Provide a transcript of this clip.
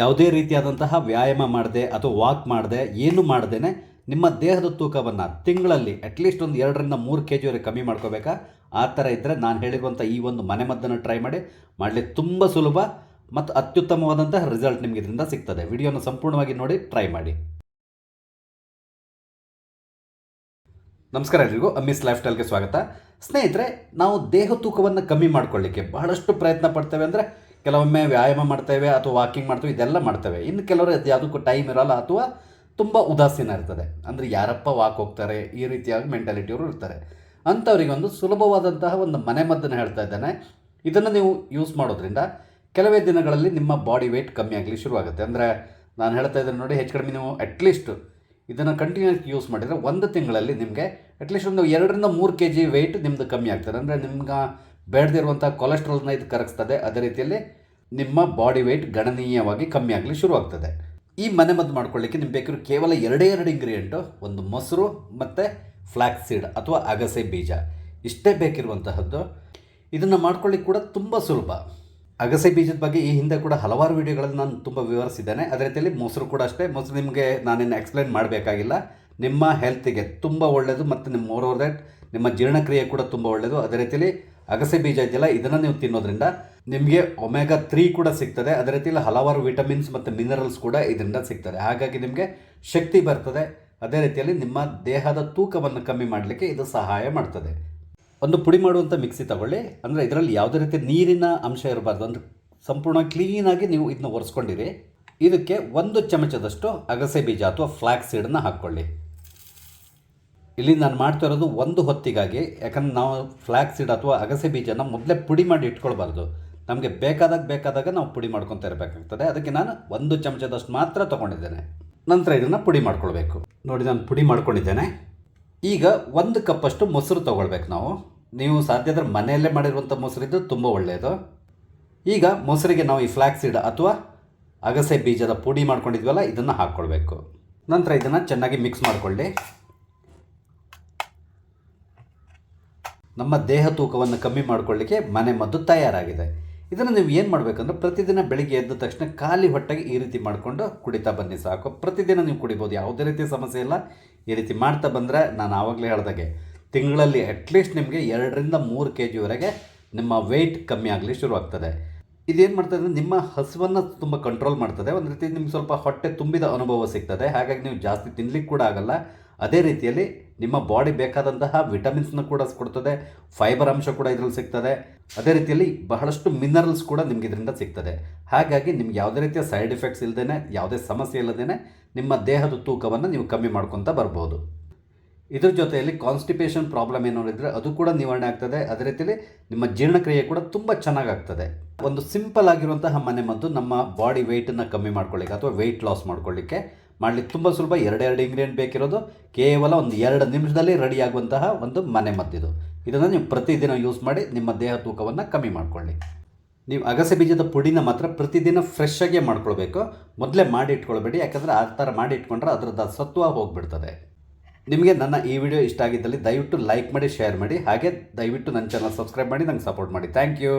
ಯಾವುದೇ ರೀತಿಯಾದಂತಹ ವ್ಯಾಯಾಮ ಮಾಡದೆ ಅಥವಾ ವಾಕ್ ಮಾಡದೆ, ಏನು ಮಾಡದೇನೆ ನಿಮ್ಮ ದೇಹದ ತೂಕವನ್ನು ತಿಂಗಳಲ್ಲಿ ಅಟ್ಲೀಸ್ಟ್ ಒಂದು ಎರಡರಿಂದ ಮೂರು ಕೆ ಜಿವರೆಗೆ ಕಮ್ಮಿ ಮಾಡ್ಕೋಬೇಕಾ? ಆ ಥರ ಇದ್ದರೆ ನಾನು ಹೇಳಿರುವಂಥ ಈ ಒಂದು ಮನೆಮದ್ದನ್ನು ಟ್ರೈ ಮಾಡಿ ಮಾಡಲಿಕ್ಕೆ ತುಂಬ ಸುಲಭ ಮತ್ತು ಅತ್ಯುತ್ತಮವಾದಂತಹ ರಿಸಲ್ಟ್ ನಿಮಗೆ ಇದರಿಂದ ಸಿಗ್ತದೆ. ವಿಡಿಯೋನ ಸಂಪೂರ್ಣವಾಗಿ ನೋಡಿ ಟ್ರೈ ಮಾಡಿ. ನಮಸ್ಕಾರ ಎಲ್ರಿಗೂ, ಅಮ್ಮಿಸ್ ಲೈಫ್ ಸ್ಟೈಲ್ಗೆ ಸ್ವಾಗತ. ಸ್ನೇಹಿತರೆ, ನಾವು ದೇಹ ತೂಕವನ್ನು ಕಮ್ಮಿ ಮಾಡ್ಕೊಳ್ಳಿಕ್ಕೆ ಬಹಳಷ್ಟು ಪ್ರಯತ್ನ ಪಡ್ತೇವೆ ಅಂದರೆ ಕೆಲವೊಮ್ಮೆ ವ್ಯಾಯಾಮ ಮಾಡ್ತೇವೆ ಅಥವಾ ವಾಕಿಂಗ್ ಮಾಡ್ತೇವೆ, ಇದೆಲ್ಲ ಮಾಡ್ತೇವೆ. ಇನ್ನು ಕೆಲವರು ಅದು ಯಾವುದಕ್ಕೂ ಟೈಮ್ ಇರೋಲ್ಲ ಅಥವಾ ತುಂಬ ಉದಾಸೀನ ಇರ್ತದೆ. ಅಂದರೆ ಯಾರಪ್ಪ ವಾಕ್ ಹೋಗ್ತಾರೆ, ಈ ರೀತಿಯಾಗಿ ಮೆಂಟಾಲಿಟಿಯವರು ಇರ್ತಾರೆ. ಅಂಥವರಿಗೊಂದು ಸುಲಭವಾದಂತಹ ಒಂದು ಮನೆಮದ್ದನ್ನು ಹೇಳ್ತಾ ಇದ್ದೇನೆ. ಇದನ್ನು ನೀವು ಯೂಸ್ ಮಾಡೋದ್ರಿಂದ ಕೆಲವೇ ದಿನಗಳಲ್ಲಿ ನಿಮ್ಮ ಬಾಡಿ ವೆಯ್ಟ್ ಕಮ್ಮಿ ಆಗಲಿ ಶುರುವಾಗುತ್ತೆ. ಅಂದರೆ ನಾನು ಹೇಳ್ತಾ ಇದ್ದೇನೆ ನೋಡಿ, ಹೆಚ್ಚು ಕಡಿಮೆ ನೀವು ಅಟ್ಲೀಸ್ಟ್ ಇದನ್ನು ಕಂಟಿನ್ಯೂಸ್ ಯೂಸ್ ಮಾಡಿದರೆ ಒಂದು ತಿಂಗಳಲ್ಲಿ ನಿಮಗೆ ಅಟ್ಲೀಸ್ಟ್ ಒಂದು ಎರಡರಿಂದ ಮೂರು ಕೆ ಜಿ ವೆಯ್ಟ್ ನಿಮ್ಮದು ಕಮ್ಮಿ ಆಗ್ತದೆ. ಅಂದರೆ ನಿಮ್ಗೆ ಬೇಡದಿರುವಂಥ ಕೊಲೆಸ್ಟ್ರಾಲ್ನ ಇದು ಕರಗಿಸ್ತದೆ. ಅದೇ ರೀತಿಯಲ್ಲಿ ನಿಮ್ಮ ಬಾಡಿ ವೆಯ್ಟ್ ಗಣನೀಯವಾಗಿ ಕಮ್ಮಿ ಆಗಲಿ ಶುರುವಾಗ್ತದೆ. ಈ ಮನೆಮದ್ದು ಮಾಡ್ಕೊಳ್ಳಿಕ್ಕೆ ನಿಮ್ಗೆ ಬೇಕಿರೋ ಕೇವಲ ಎರಡೇ ಎರಡು ಇಂಗ್ರೀಡಿಯೆಂಟು ಒಂದು ಮೊಸರು ಮತ್ತು ಫ್ಲ್ಯಾಕ್ಸ್ ಸೀಡ್ ಅಥವಾ ಅಗಸೆ ಬೀಜ. ಇಷ್ಟೇ ಬೇಕಿರುವಂತಹದ್ದು. ಇದನ್ನು ಮಾಡ್ಕೊಳ್ಳಿಕ್ಕೆ ಕೂಡ ತುಂಬ ಸುಲಭ. ಅಗಸೆ ಬೀಜದ ಬಗ್ಗೆ ಈ ಹಿಂದೆ ಕೂಡ ಹಲವಾರು ವಿಡಿಯೋಗಳಲ್ಲಿ ನಾನು ತುಂಬ ವಿವರಿಸಿದ್ದೇನೆ. ಅದೇ ರೀತಿಯಲ್ಲಿ ಮೊಸರು ಕೂಡ ಅಷ್ಟೇ. ಮೊಸರು ನಿಮಗೆ ನಾನೇನು ಎಕ್ಸ್ಪ್ಲೈನ್ ಮಾಡಬೇಕಾಗಿಲ್ಲ. ನಿಮ್ಮ ಹೆಲ್ತಿಗೆ ತುಂಬ ಒಳ್ಳೆಯದು ಮತ್ತು ನಿಮ್ಮ ಮೋರ್ ಓವರ್ ದಟ್ ನಿಮ್ಮ ಜೀರ್ಣಕ್ರಿಯೆ ಕೂಡ ತುಂಬ ಒಳ್ಳೆಯದು ಅದೇ ರೀತಿಯಲ್ಲಿ ಅಗಸೆ ಬೀಜ ಇದೆಯಲ್ಲ ಇದನ್ನು ನೀವು ತಿನ್ನೋದ್ರಿಂದ ನಿಮಗೆ ಒಮೆಗಾ ತ್ರೀ ಕೂಡ ಸಿಗ್ತದೆ. ಅದೇ ರೀತಿಯಲ್ಲಿ ಹಲವಾರು ವಿಟಮಿನ್ಸ್ ಮತ್ತು ಮಿನರಲ್ಸ್ ಕೂಡ ಇದರಿಂದ ಸಿಗ್ತದೆ. ಹಾಗಾಗಿ ನಿಮಗೆ ಶಕ್ತಿ ಬರ್ತದೆ. ಅದೇ ರೀತಿಯಲ್ಲಿ ನಿಮ್ಮ ದೇಹದ ತೂಕವನ್ನು ಕಮ್ಮಿ ಮಾಡಲಿಕ್ಕೆ ಇದು ಸಹಾಯ ಮಾಡ್ತದೆ. ಒಂದು ಪುಡಿ ಮಾಡುವಂಥ ಮಿಕ್ಸಿ ತಗೊಳ್ಳಿ. ಅಂದರೆ ಇದರಲ್ಲಿ ಯಾವುದೇ ರೀತಿ ನೀರಿನ ಅಂಶ ಇರಬಾರ್ದು. ಅಂದರೆ ಸಂಪೂರ್ಣ ಕ್ಲೀನಾಗಿ ನೀವು ಇದನ್ನ ಒರೆಸ್ಕೊಂಡಿರಿ. ಇದಕ್ಕೆ ಒಂದು ಚಮಚದಷ್ಟು ಅಗಸೆ ಬೀಜ ಅಥವಾ ಫ್ಲ್ಯಾಕ್ಸ್ ಸೀಡನ್ನು ಹಾಕ್ಕೊಳ್ಳಿ. ಇಲ್ಲಿ ನಾನು ಮಾಡ್ತಾ ಇರೋದು ಒಂದು ಹೊತ್ತಿಗಾಗಿ, ಯಾಕಂದ್ರೆ ನಾವು ಫ್ಲ್ಯಾಕ್ ಸೀಡ್ ಅಥವಾ ಅಗಸೆ ಬೀಜನ ಮೊದಲೇ ಪುಡಿ ಮಾಡಿ ಇಟ್ಕೊಳ್ಬಾರ್ದು. ನಮಗೆ ಬೇಕಾದಾಗ ಬೇಕಾದಾಗ ನಾವು ಪುಡಿ ಮಾಡ್ಕೊತಾ ಇರಬೇಕಾಗ್ತದೆ. ಅದಕ್ಕೆ ನಾನು ಒಂದು ಚಮಚದಷ್ಟು ಮಾತ್ರ ತೊಗೊಂಡಿದ್ದೇನೆ. ನಂತರ ಇದನ್ನು ಪುಡಿ ಮಾಡ್ಕೊಳ್ಬೇಕು. ನೋಡಿ, ನಾನು ಪುಡಿ ಮಾಡ್ಕೊಂಡಿದ್ದೇನೆ. ಈಗ ಒಂದು ಕಪ್ಪಷ್ಟು ಮೊಸರು ತೊಗೊಳ್ಬೇಕು ನಾವು. ನೀವು ಸಾಧ್ಯ ಆದರೆ ಮನೆಯಲ್ಲೇ ಮಾಡಿರುವಂಥ ಮೊಸರಿದ್ದು ತುಂಬ ಒಳ್ಳೆಯದು ಈಗ ಮೊಸರಿಗೆ ನಾವು ಈ ಫ್ಲ್ಯಾಕ್ಸ್ ಸೀಡ್ ಅಥವಾ ಅಗಸೆ ಬೀಜದ ಪುಡಿ ಮಾಡ್ಕೊಂಡಿದ್ವಲ್ಲ, ಇದನ್ನು ಹಾಕ್ಕೊಳ್ಬೇಕು. ನಂತರ ಇದನ್ನು ಚೆನ್ನಾಗಿ ಮಿಕ್ಸ್ ಮಾಡಿಕೊಳ್ಳಿ. ನಮ್ಮ ದೇಹ ತೂಕವನ್ನು ಕಮ್ಮಿ ಮಾಡಿಕೊಳ್ಳಿಕ್ಕೆ ಮನೆ ಮದ್ದು ತಯಾರಾಗಿದೆ. ಇದನ್ನು ನೀವು ಏನು ಮಾಡಬೇಕಂದ್ರೆ ಪ್ರತಿದಿನ ಬೆಳಿಗ್ಗೆ ಎದ್ದ ತಕ್ಷಣ ಖಾಲಿ ಹೊಟ್ಟೆಗೆ ಈ ರೀತಿ ಮಾಡಿಕೊಂಡು ಕುಡಿತಾ ಬನ್ನಿ ಸಾಕು. ಪ್ರತಿದಿನ ನೀವು ಕುಡಿಬೋದು, ಯಾವುದೇ ರೀತಿಯ ಸಮಸ್ಯೆ ಇಲ್ಲ. ಈ ರೀತಿ ಮಾಡ್ತಾ ಬಂದರೆ ನಾನು ಆವಾಗಲೇ ಹೇಳ್ದಾಗೆ ತಿಂಗಳಲ್ಲಿ ಅಟ್ಲೀಸ್ಟ್ ನಿಮಗೆ ಎರಡರಿಂದ ಮೂರು ಕೆ ಜಿವರೆಗೆ ನಿಮ್ಮ ವೆಯ್ಟ್ ಕಮ್ಮಿ ಆಗಲಿ ಶುರುವಾಗ್ತದೆ. ಇದೇನು ಮಾಡ್ತದೆ ಅಂದರೆ ನಿಮ್ಮ ಹಸುವನ್ನು ತುಂಬ ಕಂಟ್ರೋಲ್ ಮಾಡ್ತದೆ. ಒಂದು ರೀತಿ ನಿಮ್ಗೆ ಸ್ವಲ್ಪ ಹೊಟ್ಟೆ ತುಂಬಿದ ಅನುಭವ ಸಿಗ್ತದೆ. ಹಾಗಾಗಿ ನೀವು ಜಾಸ್ತಿ ತಿನ್ನಲಿಕ್ಕೆ ಕೂಡ ಆಗಲ್ಲ. ಅದೇ ರೀತಿಯಲ್ಲಿ ನಿಮ್ಮ ಬಾಡಿ ಬೇಕಾದಂತಹ ವಿಟಮಿನ್ಸ್ನ ಕೂಡ ಕೊಡ್ತದೆ ಫೈಬರ್ ಅಂಶ ಕೂಡ ಇದರಲ್ಲಿ ಸಿಗ್ತದೆ. ಅದೇ ರೀತಿಯಲ್ಲಿ ಬಹಳಷ್ಟು ಮಿನರಲ್ಸ್ ಕೂಡ ನಿಮ್ಗೆ ಇದರಿಂದ ಸಿಗ್ತದೆ. ಹಾಗಾಗಿ ನಿಮ್ಗೆ ಯಾವುದೇ ರೀತಿಯ ಸೈಡ್ ಎಫೆಕ್ಟ್ಸ್ ಇಲ್ಲದೇ ಯಾವುದೇ ಸಮಸ್ಯೆ ಇಲ್ಲದೇ ನಿಮ್ಮ ದೇಹದ ತೂಕವನ್ನು ನೀವು ಕಮ್ಮಿ ಮಾಡ್ಕೊತ ಬರ್ಬೋದು. ಇದ್ರ ಜೊತೆಯಲ್ಲಿ ಕಾನ್ಸ್ಟಿಪೇಷನ್ ಪ್ರಾಬ್ಲಮ್ ಏನು ಇದ್ದರೆ ಅದು ಕೂಡ ನಿವಾರಣೆ ಆಗ್ತದೆ. ಅದೇ ರೀತಿಯಲ್ಲಿ ನಿಮ್ಮ ಜೀರ್ಣಕ್ರಿಯೆ ಕೂಡ ತುಂಬ ಚೆನ್ನಾಗಾಗ್ತದೆ. ಒಂದು ಸಿಂಪಲ್ ಆಗಿರುವಂತಹ ಮನೆಮದ್ದು ನಮ್ಮ ಬಾಡಿ ವೆಯ್ಟನ್ನು ಕಮ್ಮಿ ಮಾಡ್ಕೊಳ್ಳಿಕ್ಕೆ ಅಥವಾ ವೆಯ್ಟ್ ಲಾಸ್ ಮಾಡ್ಕೊಳ್ಳಿಕ್ಕೆ ಮಾಡಲಿಕ್ಕೆ ತುಂಬ ಸುಲಭ. ಎರಡೆರಡು ಇಂಗ್ರೀಡಿಯೆಂಟ್ ಬೇಕಿರೋದು. ಕೇವಲ ಒಂದು ಎರಡು ನಿಮಿಷದಲ್ಲಿ ರೆಡಿ ಆಗುವಂತಹ ಒಂದು ಮನೆಮದ್ದಿದು ಇದನ್ನು ನೀವು ಪ್ರತಿದಿನ ಯೂಸ್ ಮಾಡಿ ನಿಮ್ಮ ದೇಹ ತೂಕವನ್ನು ಕಮ್ಮಿ ಮಾಡಿಕೊಳ್ಳಿ. ನೀವು ಅಗಸೆ ಬೀಜದ ಪುಡಿನ ಮಾತ್ರ ಪ್ರತಿದಿನ ಫ್ರೆಶ್ ಆಗೇ ಮಾಡ್ಕೊಳ್ಬೇಕು. ಮೊದಲೇ ಮಾಡಿ ಇಟ್ಕೊಳ್ಬೇಡಿ. ಯಾಕಂದರೆ ಆ ಥರ ಮಾಡಿ ಇಟ್ಕೊಂಡ್ರೆ ಅದರದ್ದು ಸತ್ವ ಹೋಗಿಬಿಡ್ತದೆ. ನಿಮಗೆ ನನ್ನ ಈ ವಿಡಿಯೋ ಇಷ್ಟ ಆಗಿದ್ದಲ್ಲಿ ದಯವಿಟ್ಟು ಲೈಕ್ ಮಾಡಿ ಶೇರ್ ಮಾಡಿ. ಹಾಗೆ ದಯವಿಟ್ಟು ನನ್ನ ಚಾನಲ್ ಸಬ್ಸ್ಕ್ರೈಬ್ ಮಾಡಿ, ನಂಗೆ ಸಪೋರ್ಟ್ ಮಾಡಿ. Thank you